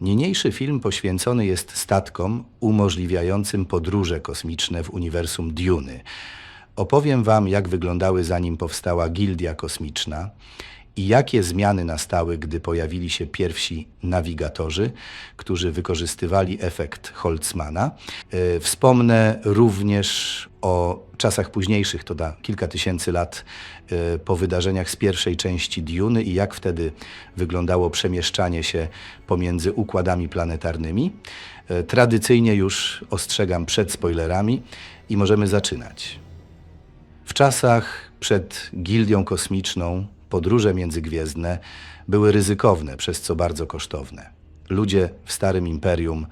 Niniejszy film poświęcony jest statkom umożliwiającym podróże kosmiczne w uniwersum Duny. Opowiem Wam, jak wyglądały zanim powstała Gildia Kosmiczna i jakie zmiany nastały, gdy pojawili się pierwsi nawigatorzy, którzy wykorzystywali efekt Holtzmana. E, Wspomnę również o czasach późniejszych, to da kilka tysięcy lat e, po wydarzeniach z pierwszej części Duny i jak wtedy wyglądało przemieszczanie się pomiędzy układami planetarnymi. E, Tradycyjnie już ostrzegam przed spoilerami i możemy zaczynać. W czasach przed Gildią Kosmiczną podróże międzygwiezdne były ryzykowne, przez co bardzo kosztowne. Ludzie w Starym Imperium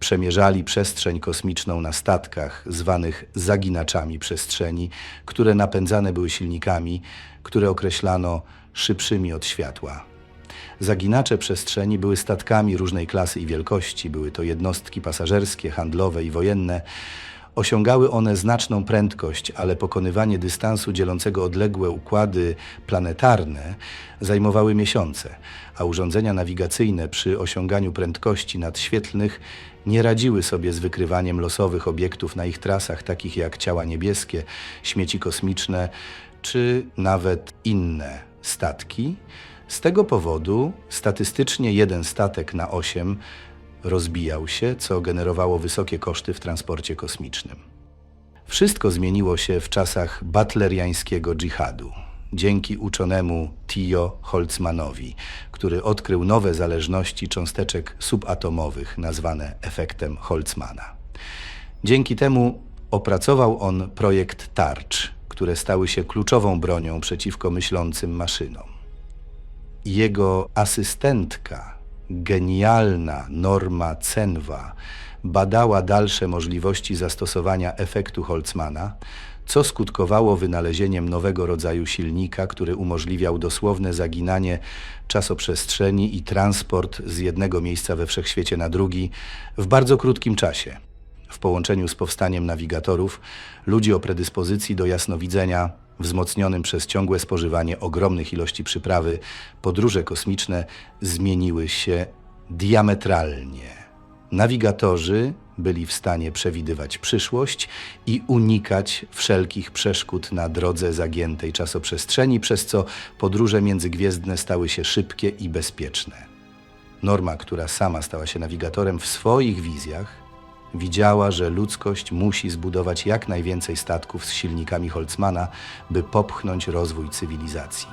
przemierzali przestrzeń kosmiczną na statkach zwanych zaginaczami przestrzeni, które napędzane były silnikami, które określano szybszymi od światła. Zaginacze przestrzeni były statkami różnej klasy i wielkości, były to jednostki pasażerskie, handlowe i wojenne. Osiągały one znaczną prędkość, ale pokonywanie dystansu dzielącego odległe układy planetarne zajmowały miesiące, a urządzenia nawigacyjne przy osiąganiu prędkości nadświetlnych nie radziły sobie z wykrywaniem losowych obiektów na ich trasach, takich jak ciała niebieskie, śmieci kosmiczne czy nawet inne statki. Z tego powodu statystycznie jeden statek na osiem rozbijał się, co generowało wysokie koszty w transporcie kosmicznym. Wszystko zmieniło się w czasach butleriańskiego dżihadu. Dzięki uczonemu Tio Holtzmanowi, który odkrył nowe zależności cząsteczek subatomowych nazwane efektem Holtzmana. Dzięki temu opracował on projekt tarcz, które stały się kluczową bronią przeciwko myślącym maszynom jego asystentka, genialna Norma Cenwa, badała dalsze możliwości zastosowania efektu Holtzmana, co skutkowało wynalezieniem nowego rodzaju silnika, który umożliwiał dosłowne zaginanie czasoprzestrzeni i transport z jednego miejsca we wszechświecie na drugi w bardzo krótkim czasie. W połączeniu z powstaniem nawigatorów, ludzi o predyspozycji do jasnowidzenia, wzmocnionym przez ciągłe spożywanie ogromnych ilości przyprawy, podróże kosmiczne zmieniły się diametralnie. Nawigatorzy byli w stanie przewidywać przyszłość i unikać wszelkich przeszkód na drodze zagiętej czasoprzestrzeni, przez co podróże międzygwiezdne stały się szybkie i bezpieczne. Norma, która sama stała się nawigatorem w swoich wizjach, widziała, że ludzkość musi zbudować jak najwięcej statków z silnikami Holtzmana, by popchnąć rozwój cywilizacji.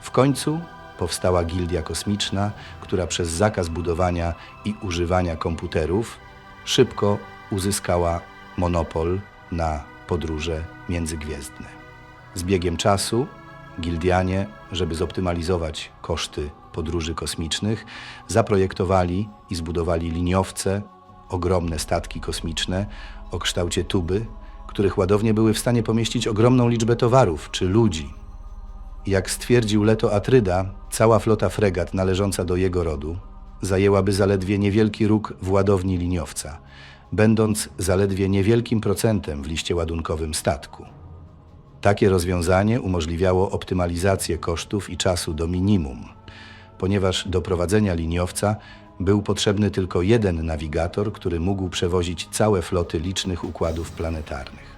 W końcu powstała Gildia Kosmiczna, która przez zakaz budowania i używania komputerów szybko uzyskała monopol na podróże międzygwiezdne. Z biegiem czasu Gildianie, żeby zoptymalizować koszty podróży kosmicznych, zaprojektowali i zbudowali liniowce, ogromne statki kosmiczne o kształcie tuby, których ładownie były w stanie pomieścić ogromną liczbę towarów czy ludzi. Jak stwierdził Leto Atryda, cała flota fregat należąca do jego rodu zajęłaby zaledwie niewielki róg w ładowni liniowca, będąc zaledwie niewielkim procentem w liście ładunkowym statku. Takie rozwiązanie umożliwiało optymalizację kosztów i czasu do minimum, ponieważ do prowadzenia liniowca był potrzebny tylko jeden nawigator, który mógł przewozić całe floty licznych układów planetarnych.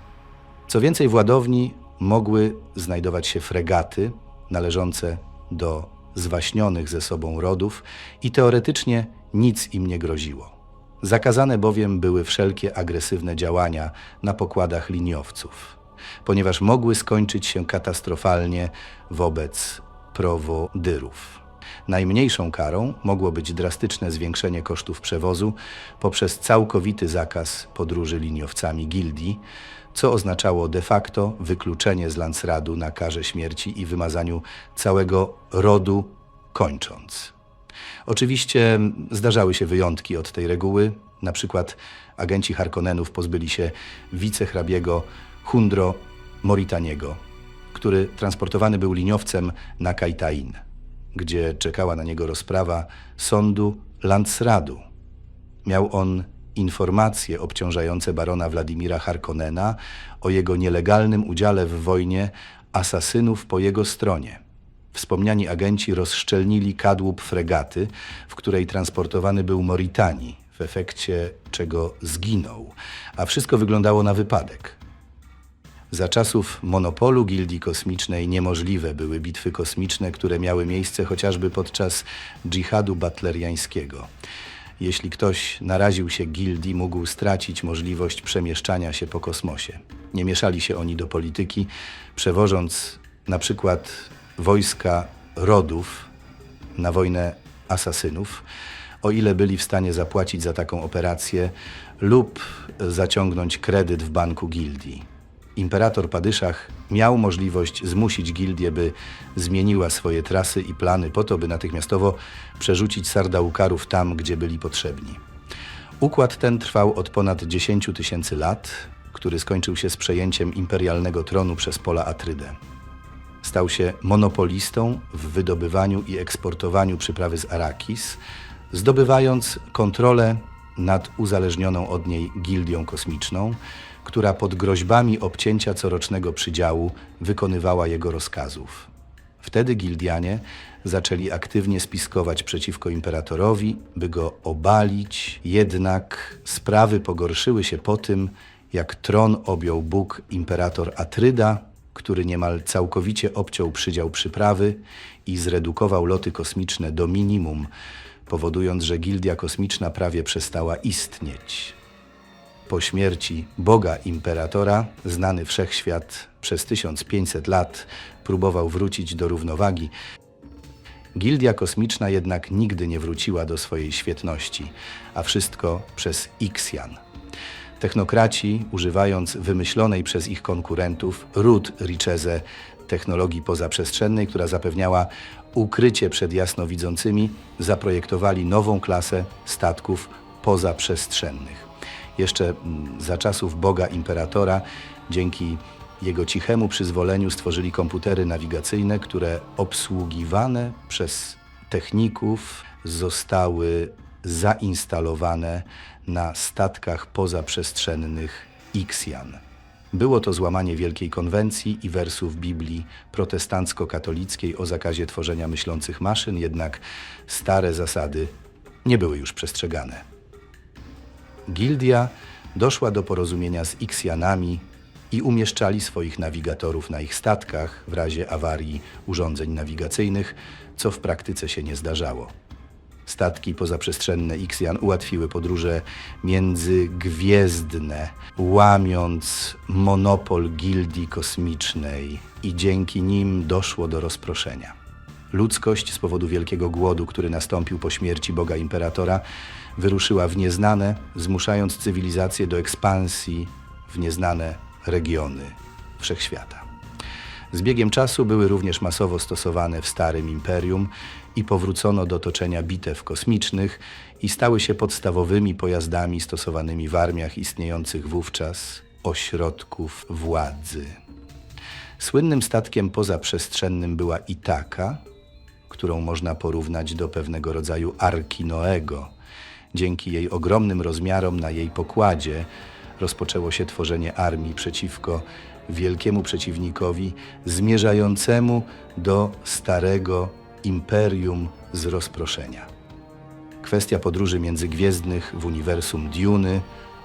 Co więcej, w ładowni mogły znajdować się fregaty należące do zwaśnionych ze sobą rodów i teoretycznie nic im nie groziło. Zakazane bowiem były wszelkie agresywne działania na pokładach liniowców, ponieważ mogły skończyć się katastrofalnie wobec prowodyrów. Najmniejszą karą mogło być drastyczne zwiększenie kosztów przewozu poprzez całkowity zakaz podróży liniowcami gildii, co oznaczało de facto wykluczenie z Lansradu na karze śmierci i wymazaniu całego rodu kończąc. Oczywiście zdarzały się wyjątki od tej reguły. Na przykład agenci Harkonnenów pozbyli się wicehrabiego Hundro Moritaniego, który transportowany był liniowcem na Kaitain, gdzie czekała na niego rozprawa sądu Landsradu. Miał on informacje obciążające barona Władimira Harkonnena o jego nielegalnym udziale w wojnie asasynów po jego stronie. Wspomniani agenci rozszczelnili kadłub fregaty, w której transportowany był Moritani, w efekcie czego zginął, a wszystko wyglądało na wypadek. Za czasów monopolu gildii kosmicznej niemożliwe były bitwy kosmiczne, które miały miejsce chociażby podczas dżihadu butleriańskiego. Jeśli ktoś naraził się gildii, mógł stracić możliwość przemieszczania się po kosmosie. Nie mieszali się oni do polityki, przewożąc na przykład wojska rodów na wojnę asasynów, o ile byli w stanie zapłacić za taką operację lub zaciągnąć kredyt w banku gildii. Imperator Padyszach miał możliwość zmusić gildię, by zmieniła swoje trasy i plany po to, by natychmiastowo przerzucić sardaukarów tam, gdzie byli potrzebni. Układ ten trwał od ponad 10 tysięcy lat, który skończył się z przejęciem imperialnego tronu przez Pola Atrydę. Stał się monopolistą w wydobywaniu i eksportowaniu przyprawy z Arakis, zdobywając kontrolę nad uzależnioną od niej gildią kosmiczną, która pod groźbami obcięcia corocznego przydziału wykonywała jego rozkazów. Wtedy gildianie zaczęli aktywnie spiskować przeciwko imperatorowi, by go obalić, jednak sprawy pogorszyły się po tym, jak tron objął Bóg imperator Atryda, który niemal całkowicie obciął przydział przyprawy i zredukował loty kosmiczne do minimum, powodując, że gildia kosmiczna prawie przestała istnieć. Po śmierci Boga Imperatora, znany wszechświat przez 1500 lat próbował wrócić do równowagi. Gildia kosmiczna jednak nigdy nie wróciła do swojej świetności, a wszystko przez Ixian. Technokraci, używając wymyślonej przez ich konkurentów Root Richeze technologii pozaprzestrzennej, która zapewniała ukrycie przed jasnowidzącymi, zaprojektowali nową klasę statków pozaprzestrzennych. Jeszcze mm, za czasów Boga Imperatora, dzięki jego cichemu przyzwoleniu stworzyli komputery nawigacyjne, które obsługiwane przez techników zostały zainstalowane na statkach pozaprzestrzennych Ixian. Było to złamanie Wielkiej Konwencji i wersów Biblii protestancko-katolickiej o zakazie tworzenia myślących maszyn, jednak stare zasady nie były już przestrzegane. Gildia doszła do porozumienia z Iksjanami i umieszczali swoich nawigatorów na ich statkach w razie awarii urządzeń nawigacyjnych, co w praktyce się nie zdarzało. Statki pozaprzestrzenne Iksjan ułatwiły podróże międzygwiezdne, łamiąc monopol gildii kosmicznej i dzięki nim doszło do rozproszenia. Ludzkość z powodu wielkiego głodu, który nastąpił po śmierci Boga Imperatora, wyruszyła w nieznane, zmuszając cywilizację do ekspansji w nieznane regiony wszechświata. Z biegiem czasu były również masowo stosowane w Starym Imperium i powrócono do toczenia bitew kosmicznych i stały się podstawowymi pojazdami stosowanymi w armiach istniejących wówczas ośrodków władzy. Słynnym statkiem pozaprzestrzennym była Itaka, którą można porównać do pewnego rodzaju Arki Noego. Dzięki jej ogromnym rozmiarom na jej pokładzie rozpoczęło się tworzenie armii przeciwko wielkiemu przeciwnikowi zmierzającemu do starego imperium z rozproszenia. Kwestia podróży międzygwiezdnych w uniwersum Duny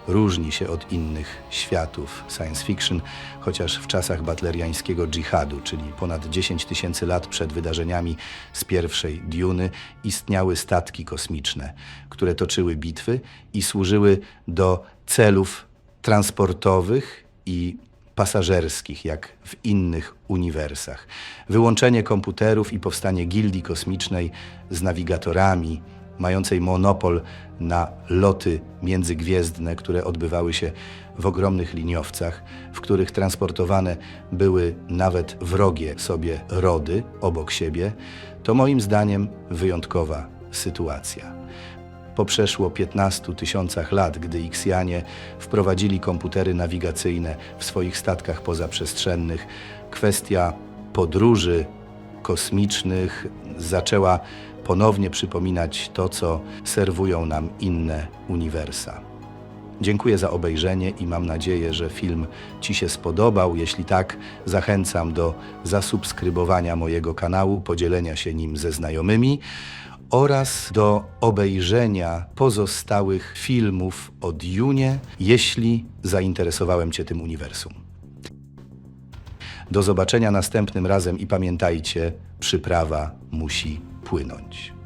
różni się od innych światów science fiction, chociaż w czasach butleriańskiego dżihadu, czyli ponad 10 tysięcy lat przed wydarzeniami z pierwszej Duny, istniały statki kosmiczne, które toczyły bitwy i służyły do celów transportowych i pasażerskich, jak w innych uniwersach. Wyłączenie komputerów i powstanie gildii kosmicznej z nawigatorami, mającej monopol na loty międzygwiezdne, które odbywały się w ogromnych liniowcach, w których transportowane były nawet wrogie sobie rody obok siebie, to moim zdaniem wyjątkowa sytuacja. Po przeszło 15 tysiącach lat, gdy Iksjanie wprowadzili komputery nawigacyjne w swoich statkach pozaprzestrzennych, kwestia podróży kosmicznych zaczęła ponownie przypominać to, co serwują nam inne uniwersa. Dziękuję za obejrzenie i mam nadzieję, że film Ci się spodobał. Jeśli tak, zachęcam do zasubskrybowania mojego kanału, podzielenia się nim ze znajomymi oraz do obejrzenia pozostałych filmów o Dune, jeśli zainteresowałem Cię tym uniwersum. Do zobaczenia następnym razem i pamiętajcie, przyprawa musi płynąć.